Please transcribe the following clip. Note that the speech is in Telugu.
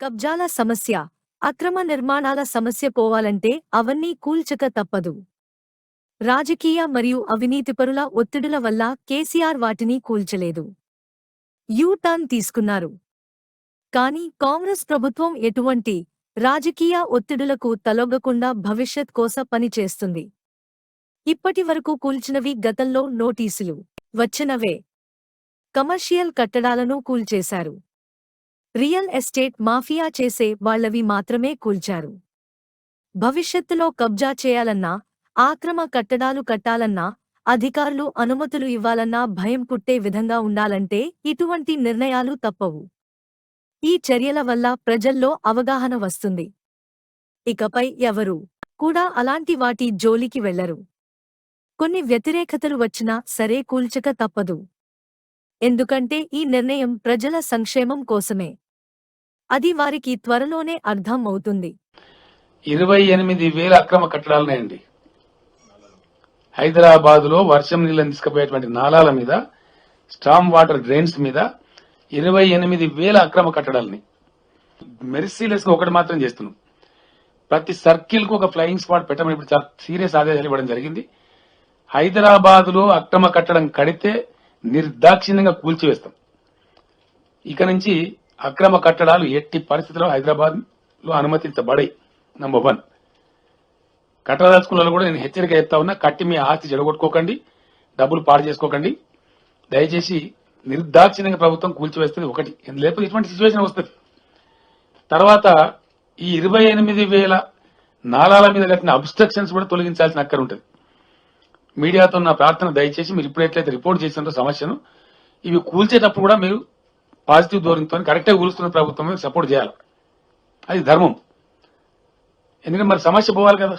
కబ్జాల సమస్య. అక్రమ నిర్మాణాల సమస్య పోవాలంటే అవన్నీ కూల్చక తప్పదు. రాజకీయ మరియు అవినీతిపరుల ఒత్తిడుల వల్ల కేసీఆర్ వాటిని కూల్చలేదు. యూ టర్న్ తీసుకున్నారు. కాని కాంగ్రెస్ ప్రభుత్వం ఎటువంటి రాజకీయ ఒత్తిడులకు తలొగ్గకుండా భవిష్యత్ కోస పనిచేస్తుంది ఇప్పటి వరకు కూల్చినవి గతంలో నోటీసులు. వచ్చినవే. కమర్షియల్ కట్టడాలను కూల్చేశారు. రియల్ ఎస్టేట్ మాఫియా చేసే వాళ్ళవి మాత్రమే కూల్చారు. భవిష్యత్తులో కబ్జా చేయాలన్నా ఆక్రమ కట్టడాలు కట్టాలన్నా అధికారులు అనుమతులు ఇవ్వాలన్నా భయం కుట్టే విధంగా ఉండాలంటే ఇటువంటి నిర్ణయాలు తప్పవు. ఈ చర్యల వల్ల ప్రజల్లో అవగాహన వస్తుంది. ఇకపై ఎవరు కూడా అలాంటి వాటి జోలికి వెళ్ళరు కొన్ని వ్యతిరేకతలు వచ్చినా సరే కూల్చక తప్పదు. ఎందుకంటే ఈ నిర్ణయం ప్రజల సంక్షేమం కోసమే. అది వారికి త్వరలోనే అర్థం అవుతుంది ఇరవై ఎనిమిది వేల అక్రమ కట్టడాలున్నాయండి హైదరాబాద్లో వర్షం నీళ్ళని తీసుకుపోయేటువంటి నాలాల మీద స్టామ్ వాటర్ డ్రైన్స్ మీద ఇరవై ఎనిమిది వేల అక్రమ కట్టడాలని. మెరిసీలెస్గా ఒకటి మాత్రం చేస్తున్నాం. ప్రతి సర్కిల్కు ఒక ఫ్లయింగ్ స్పాట్ పెట్టమని ఇప్పుడు చాలా సీరియస్ ఆదేశాలు ఇవ్వడం జరిగింది. హైదరాబాద్లో అక్రమ కట్టడం కడితే నిర్దాక్షిణ్యంగా కూల్చివేస్తాం. ఇక నుంచి అక్రమ కట్టడాలు ఎట్టి పరిస్థితుల్లో హైదరాబాద్లో అనుమతించబడాయి నంబర్ వన్ కట్టదలుచుకున్న వాళ్ళు కూడా నేను హెచ్చరిక చెప్తా ఉన్నా కట్టి మీ ఆస్తి చెడగొట్టుకోకండి డబ్బులు పాడు చేసుకోకండి. దయచేసి నిర్దాక్షిణ్యంగా ప్రభుత్వం కూల్చివేస్తుంది ఒకటి. లేకపోతే ఇటువంటి సిచ్యువేషన్ వస్తుంది. తర్వాత ఈ ఇరవై ఎనిమిది వేల నాలాల మీద కట్టిన అబ్స్ట్రక్షన్స్ కూడా తొలగించాల్సిన అక్కర ఉంటుంది. మీడియాతో నా ప్రార్థన దయచేసి మీరు ఇప్పుడు ఎట్లయితే రిపోర్ట్ చేసినారో సమస్యను ఇవి కూల్చేటప్పుడు కూడా మీరు పాజిటివ్ ధోరణితో కరెక్ట్గా కూలుస్తున్న ప్రభుత్వం సపోర్ట్ చేయాలి. అది ధర్మం. ఎందుకంటే మరి సమస్య పోవాలి కదా.